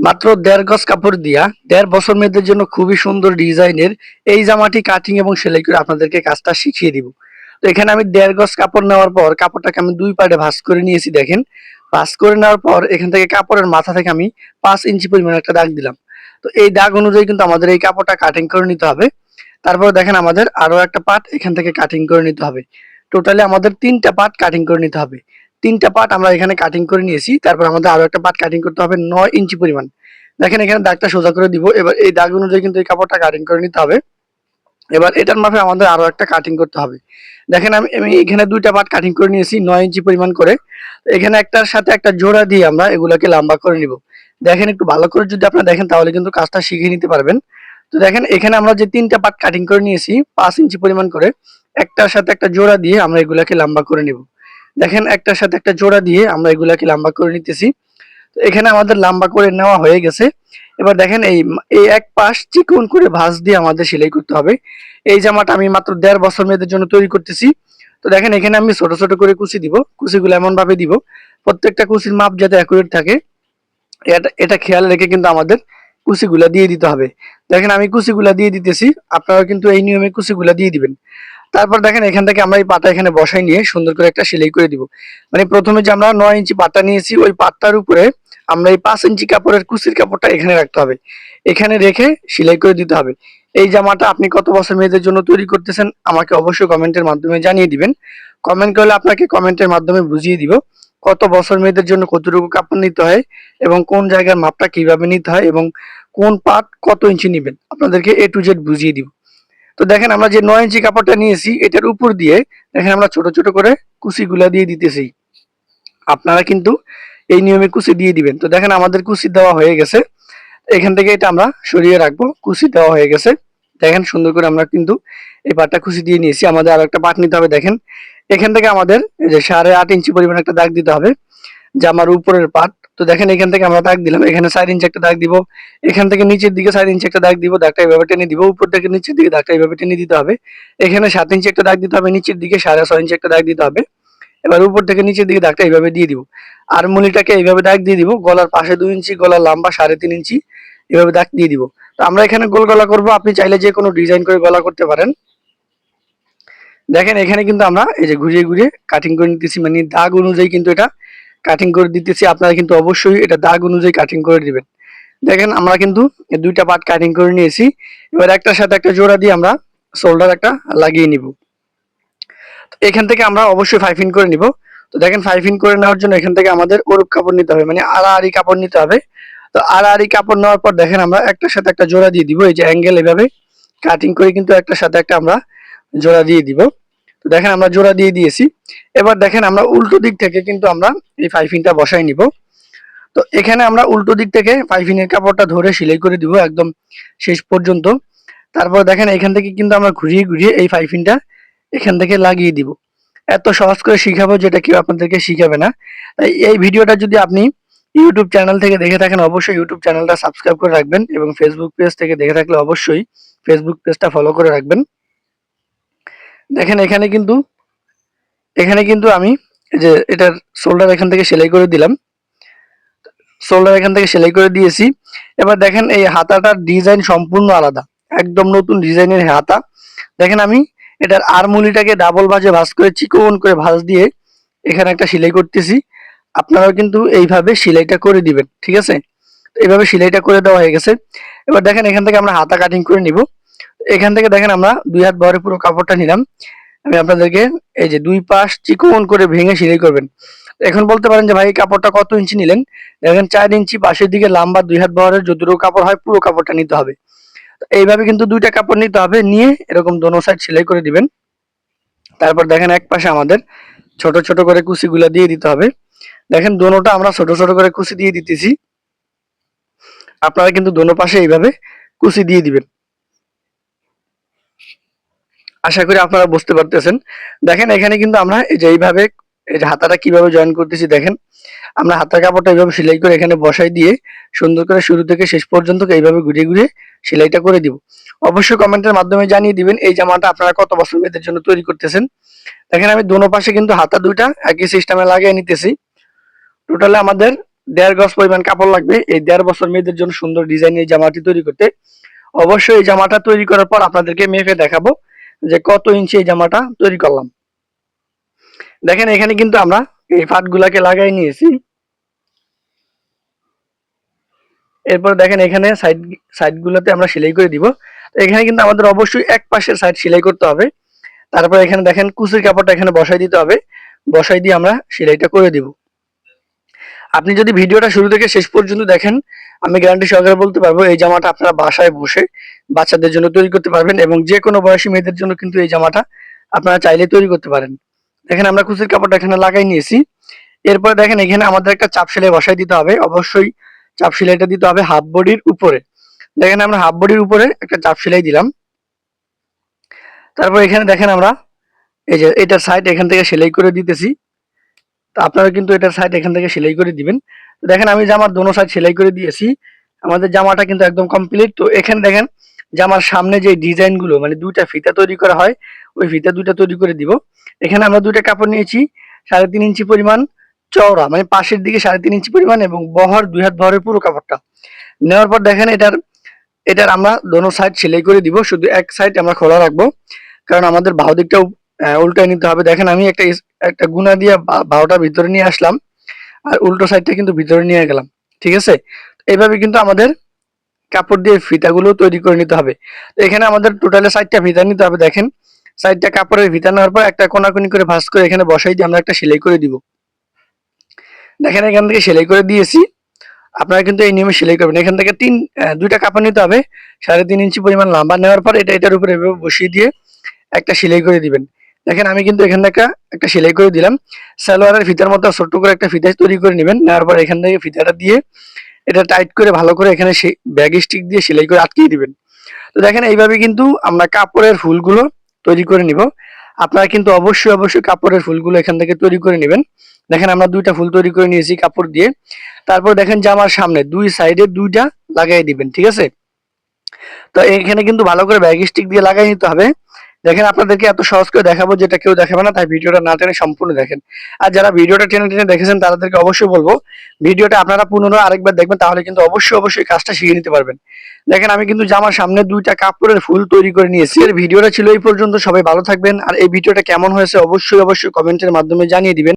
মাত্র দেড় গজ কাপড় দিয়া, দেড় বছর মেয়েদের জন্য খুবই সুন্দর ডিজাইনের এই জামাটি কাটিং এবং সেলাই করে আপনাদেরকে কাজটা শিখিয়ে দিব। তো এখানে আমি দেড় গজ কাপড় নেওয়ার পর কাপড়টাকে আমি দুই পার্টে ভাঁজ করে নিয়েছি, দেখেন। ভাঁজ করে নেওয়ার পর এখান থেকে কাপড়ের মাথা থেকে আমি পাঁচ ইঞ্চি পরিমাণ একটা দাগ দিলাম। তো এই দাগ অনুযায়ী কিন্তু আমাদের এই কাপড়টা কাটিং করে নিতে হবে। তারপর দেখেন আমাদের আরও একটা পার্ট এখান থেকে কাটিং করে নিতে হবে। টোটালি আমাদের তিনটা পার্ট কাটিং করে নিতে হবে। তিনটা পার্ট আমরা এখানে কাটিং করে নিয়েছি। তারপর আমাদের আরও একটা পার্ট কাটিং করতে হবে নয় ইঞ্চি পরিমাণ। দেখেন এখানে দাগটা সোজা করে দিব। এবার এই দাগ অনুযায়ী কিন্তু এই কাপড়টা কাটিং করে নিতে হবে। এবার এটার মাপে আমাদের আরও একটা কাটিং করতে হবে। দেখেন আমি আমি এখানে দুইটা পার্ট কাটিং করে নিয়েছি নয় ইঞ্চি পরিমাণ করে। এখানে একটার সাথে একটা জোড়া দিয়ে আমরা এগুলাকে লম্বা করে নিব। দেখেন একটু ভালো করে যদি আপনারা দেখেন তাহলে কিন্তু কাজটা শিখে নিতে পারবেন। তো দেখেন এখানে আমরা যে তিনটা পার্ট কাটিং করে নিয়েছি, পাঁচ ইঞ্চি পরিমাণ করে, একটার সাথে একটা জোড়া দিয়ে আমরা এগুলাকে লম্বা করে নিব। দেখেন একটার সাথে একটা জোড়া দিয়ে আমরা এগুলাকে লম্বা করে নিতেছি। তো এখানে আমাদের লম্বা করে নেওয়া হয়ে গেছে। এবার দেখেন এই এই এক পাশ চিকন করে ভাঁজ দিয়ে আমাদের সেলাই করতে হবে। এই জামাটা আমি মাত্র দেড় বছর মেয়েদের জন্য তৈরি করতেছি। তো দেখেন এখানে আমি ছোট ছোট করে কুচি দিব। কুচিগুলো এমন ভাবে দিব, প্রত্যেকটা কুচির মাপ যাতে অ্যাকুরেট থাকে। এটা এটা খেয়াল রেখে কিন্তু আমাদের কুচিগুলা দিয়ে দিতে হবে। দেখেন আমি কুচিগুলা দিয়ে দিতেছি। আপনারা কিন্তু এই নিয়মে কুচিগুলা দিয়ে দিবেন। তারপর দেখেন এখান থেকে আমরা এই পাটা এখানে বসাই নিয়ে সুন্দর করে একটা সেলাই করে দিব। মানে প্রথমে যে আমরা নয় ইঞ্চি পাটটা নিয়েছি, ওই পাটটার উপরে আমরা এই পাঁচ ইঞ্চি কাপড়ের কুচির কাপড়টা এখানে রাখতে হবে। এখানে রেখে সেলাই করে দিতে হবে। এই জামাটা আপনি কত বছর মেয়েদের জন্য তৈরি করতেছেন আমাকে অবশ্যই কমেন্টের মাধ্যমে জানিয়ে দিবেন। কমেন্ট করলে আপনাকে কমেন্টের মাধ্যমে বুঝিয়ে দিব কত বছর মেয়েদের জন্য কতটুকু কাপড় নিতে হয় এবং কোন জায়গার মাপটা কীভাবে নিতে হয় এবং কোন পাট কত ইঞ্চি নেবেন। আপনাদেরকে এ টু জেড বুঝিয়ে দিব। তো দেখেন আমরা যে নয় ইঞ্চি কাপড়টা নিয়েছি, এটার উপর দিয়ে দেখেন আমরা ছোট ছোট করে কুচিগুলা দিয়ে দিতেছি। আপনারা কিন্তু এই নিয়মে কুচি দিয়ে দিবেন। তো দেখেন আমাদের কুচি দেওয়া হয়ে গেছে। এখান থেকে এটা আমরা সরিয়ে রাখব। কুচি দেওয়া হয়ে গেছে। দেখেন সুন্দর করে আমরা কিন্তু এই পাটটা কুচি দিয়ে নিয়েছি। আমাদের আর একটা পাট নিতে হবে, দেখেন। এখান থেকে আমাদের যে সাড়ে আট ইঞ্চি পরিমাণ একটা দাগ দিতে হবে জামার উপরের পাট তো দেখেন এখান থেকে আমরা দাগ দিলাম। এখানে চার ইঞ্চি একটা দাগ দিব। এখান থেকে নিচের দিকে চার ইঞ্চি একটা দাগ দিব, দাগটা এইভাবে টেনে দিব। উপর থেকে নিচের দিকে দাগটা এইভাবে টেনে দিতে হবে। এখানে সাত ইঞ্চি একটা দাগ দিতে হবে, নিচের দিকে সাড়ে ছয় ইঞ্চি একটা দাগ দিতে হবে। এবার উপর থেকে নিচের দিকে দাগটা এইভাবে দিয়ে দিব। আর মুনিটাকে এইভাবে দাগ দিয়ে দিব, গলার পাশে দুই ইঞ্চি গলার লম্বা সাড়ে তিন ইঞ্চি এভাবে দাগ দিয়ে দিব। তো আমরা এখানে গোল গলা করব, আপনি চাইলে যে কোনো ডিজাইন করে গলা করতে পারেন। দেখেন এখানে কিন্তু আমরা এই যে ঘুরিয়ে ঘুরিয়ে কাটিং করে নিতেছি মানে দাগ অনুযায়ী কিন্তু এটা কাটিং করে দিতেছি, আপনারা কিন্তু অবশ্যই এটা দাগ অনুযায়ী কাটিং করে দিবেন। দেখেন, আমরা কিন্তু দুইটা পার্ট কাটিং করে নিয়েছি। এবার একটার সাথে একটা জোড়া দিয়ে আমরা শোল্ডার একটা লাগিয়ে নিব। এখান থেকে আমরা অবশ্যই ফাইভ ইন করে নিব। তো দেখেন ফাইভ ইন করে নেওয়ার জন্য এখান থেকে আমাদের ওরূপ কাপড় নিতে হবে মানে আড়াআড়ি কাপড় নিতে হবে। তো আড়াআড়ি কাপড় নেওয়ার পর দেখেন, আমরা একটার সাথে একটা জোড়া দিয়ে দিব। এই যে অ্যাঙ্গেল এভাবে কাটিং করে কিন্তু একটার সাথে একটা আমরা জোড়া দিয়ে দিব। তো দেখেন আমরা জোড়া দিয়ে দিয়েছি। এবার দেখেন আমরা উল্টো দিক থেকে কিন্তু আমরা এই ফাইভ ইনটা বসাই নিব। তো এখানে আমরা উল্টো দিক থেকে ফাইভ ইনের কাপড়টা ধরে সেলাই করে দিব একদম শেষ পর্যন্ত। তারপর দেখেন এখান থেকে কিন্তু আমরা ঘুরিয়ে ঘুরিয়ে এই ফাইভ ইনটা এখান থেকে লাগিয়ে দিব। এত সহজ করে শিখাবো যেটা কেউ আপনাদেরকে শিখাবে না। তাই এই ভিডিওটা যদি আপনি ইউটিউব চ্যানেল থেকে দেখে থাকেন, অবশ্যই ইউটিউব চ্যানেলটা সাবস্ক্রাইব করে রাখবেন এবং ফেসবুক পেজ থেকে দেখে থাকলে অবশ্যই ফেসবুক পেজটা ফলো করে রাখবেন। দেখেন, এখানে কিন্তু এখানে কিন্তু আমি যে এটার শোল্ডার এখান থেকে সেলাই করে দিলাম। শোল্ডার এখান থেকে সেলাই করে দিয়েছি। এবার দেখেন, এই হাতাটার ডিজাইন সম্পূর্ণ আলাদা। একদম নতুন ডিজাইনের হাতা। দেখেন, আমি এটার আরমুলিটাকে ডাবল ভাজে ভাঁজ করে, চিকন করে ভাঁজ দিয়ে এখানে একটা সেলাই করতেছি। আপনারাও কিন্তু এইভাবে সেলাইটা করে দিবেন, ঠিক আছে? এইভাবে সেলাইটা করে দেওয়া হয়ে গেছে। এবার দেখেন, এখান থেকে আমরা হাতা কাটিং করে নিব। এখান থেকে দেখেন আমরা দুই হাত বহরে পুরো কাপড়টা নিলাম। আমি আপনাদেরকে এই যে দুই পাশ চিকন করে ভেঙে সেলাই করবেন। এখন বলতে পারেন যে ভাই কাপড়টা কত ইঞ্চি নিলেন? দেখেন, চার ইঞ্চি পাশের দিকে লম্বা দুই হাত বহরের যতটুকু কাপড় হয় পুরো কাপড়টা নিতে হবে। এইভাবে কিন্তু দুইটা কাপড় নিতে হবে, নিয়ে এরকম দোনো সাইড সেলাই করে দিবেন। তারপর দেখেন এক পাশে আমাদের ছোট ছোট করে কুচিগুলা দিয়ে দিতে হবে। দেখেন, দোনোটা আমরা ছোট ছোট করে কুচি দিয়ে দিতেছি। আপনারা কিন্তু দোনো পাশে এইভাবে কুচি দিয়ে দিবেন। আশা করি আপনারা বুঝতে পারতেছেন। দেখেন, এখানে কিন্তু আমরা এই যে এইভাবে, এই যে হাতাটা কীভাবে জয়েন করতেছি দেখেন। আমরা হাতার কাপড়টা এইভাবে সেলাই করে এখানে বসাই দিয়ে সুন্দর করে শুরু থেকে শেষ পর্যন্ত এইভাবে ঘুরিয়ে ঘুরিয়ে সেলাইটা করে দিব। অবশ্যই কমেন্টের মাধ্যমে জানিয়ে দিবেন, এই জামাটা আপনারা কত বছর মেয়েদের জন্য তৈরি করতেছেন। দেখেন, আমি দোনো পাশে কিন্তু হাতা দুইটা একই সিস্টেমে লাগিয়ে নিতেছি। টোটালে আমাদের দেড় গজ পরিমাণ কাপড় লাগবে। এই দেড় বছর মেয়েদের জন্য সুন্দর ডিজাইন এই জামাটি তৈরি করতে। অবশ্যই এই জামাটা তৈরি করার পর আপনাদেরকে মেপে দেখাবো। যে কত ইঞ্চি এই জামাটা তৈরি করলাম। দেখেন, এখানে কিন্তু আমরা এই ফাটগুলাকে লাগাই নিয়েছি। এরপর দেখেন, এখানে সাইড সাইড গুলোতে আমরা সেলাই করে দিব। এখানে কিন্তু আমাদের অবশ্যই এক পাশের সাইড সেলাই করতে হবে। তারপর এখানে দেখেন, কুচির কাপড়টা এখানে বসাই দিতে হবে। বসাই দিয়ে আমরা সেলাইটা করে দিব। আপনি যদি ভিডিওটা শুরু থেকে শেষ পর্যন্ত দেখেন, আমি গ্যারান্টি সহকারে বলতে পারব, এই জামাটা আপনারা বাসায় বসে বাচ্চাদের জন্য তৈরি করতে পারবেন এবং যে কোনো বয়সী মেয়েদের জন্য কিন্তু এই জামাটা আপনারা চাইলে তৈরি করতে পারেন। দেখেন, আমরা কুচির কাপড়টা এখানে লাগাই নিয়েছি। এরপর দেখেন, এখানে আমাদের একটা চাপ সেলাই বসাই দিতে হবে। অবশ্যই চাপ সেলাইটা দিতে হবে হাফ বডির উপরে। দেখেন, আমরা হাফ বডির উপরে একটা চাপ সেলাই দিলাম। তারপর এখানে দেখেন, আমরা এই যে এটার সাইড এখান থেকে সেলাই করে দিতেছি। তো আপনারা কিন্তু এটার সাইড এখান থেকে সেলাই করে দিবেন। তো দেখেন, আমি জামার দোনো সাইড সেলাই করে দিয়েছি। আমাদের জামাটা কিন্তু একদম কমপ্লিট তো এখানে দেখেন, জামার সামনে যে ডিজাইনগুলো মানে দুইটা ফিতা তৈরি করা হয়, ওই ফিতা দুইটা তৈরি করে দিব। এখানে আমরা দুইটা কাপড় নিয়েছি, সাড়ে তিন ইঞ্চি পরিমাণ চওড়া মানে পাশের দিকে সাড়ে তিন ইঞ্চি পরিমাণ এবং বহর দুই হাত বহরের পুরো কাপড়টা। নেওয়ার পর দেখেন, এটার এটার আমরা দোনো সাইড সেলাই করে দিব। শুধু এক সাইড আমরা খোলা রাখব, কারণ আমাদের বাহু দিকটাও উল্টায় নিতে হবে। দেখেন, আমি একটা একটা গুনা দিয়ে বারোটা ভিতরে নিয়ে আসলাম, আর উল্টো সাইডটা কিন্তু ভিতরে নিয়ে গেলাম, ঠিক আছে? এইভাবে কিন্তু আমাদের কাপড় দিয়ে ফিতাগুলো তৈরি করে নিতে হবে। এখানে আমাদের টোটালে সাইডটা ফিতা নিতে হবে, দেখেন। সাইডটা কাপড়ের ফিতা নেওয়ার পর একটা কোনাকুনি করে ভাঁজ করে এখানে বসাই দিয়ে আমরা একটা সেলাই করে দিব। দেখেন, এখান থেকে সেলাই করে দিয়েছি। আপনারা কিন্তু এই নিয়মে সেলাই করবেন। এখান থেকে তিন দুইটা কাপড় নিতে হবে। সাড়ে তিন ইঞ্চি পরিমাণ লম্বা নেওয়ার পর এটা এটার উপরে বসিয়ে দিয়ে একটা সেলাই করে দিবেন। দেখেন, আমি কিন্তু এখান থেকে একটা সেলাই করে দিলাম। সালোয়ারের ফিতার মতো ছোট্ট করে একটা ফিতা তৈরি করে নেবেন। নেওয়ার পর এখান থেকে ফিতাটা দিয়ে এটা টাইট করে ভালো করে এখানে ব্যাগ স্টিক দিয়ে সেলাই করে আটকিয়ে দিবেন। তো দেখেন, এইভাবে কিন্তু আমরা কাপড়ের ফুলগুলো তৈরি করে নিব। আপনারা কিন্তু অবশ্যই অবশ্যই কাপড়ের ফুলগুলো এখান থেকে তৈরি করে নেবেন। দেখেন, আমরা দুইটা ফুল তৈরি করে নিয়েছি কাপড় দিয়ে। তারপর দেখেন জামার সামনে দুই সাইডে দুইটা লাগাই দিবেন, ঠিক আছে? তো এখানে কিন্তু ভালো করে ব্যাগ স্টিক দিয়ে লাগাই নিতে হবে। দেখেন আপনাদেরকে এত সহজ করে দেখাবো যেটা কেউ দেখাবে না, তাই ভিডিওটা না টেনে সম্পূর্ণ দেখেন। আর যারা ভিডিওটা টেনে টেনে দেখেছেন, তাদেরকে অবশ্যই বলব, ভিডিওটা আপনারা পুনরায় আরেকবার দেখবেন, তাহলে কিন্তু অবশ্যই অবশ্যই কাজটা শিখে নিতে পারবেন। দেখেন, আমি কিন্তু জামার সামনে দুইটা কাপড়ের ফুল তৈরি করে নিয়েছি। এর ভিডিওটা ছিল এই পর্যন্ত, সবাই ভালো থাকবেন। আর এই ভিডিওটা কেমন হয়েছে অবশ্যই অবশ্যই কমেন্টের মাধ্যমে জানিয়ে দিবেন।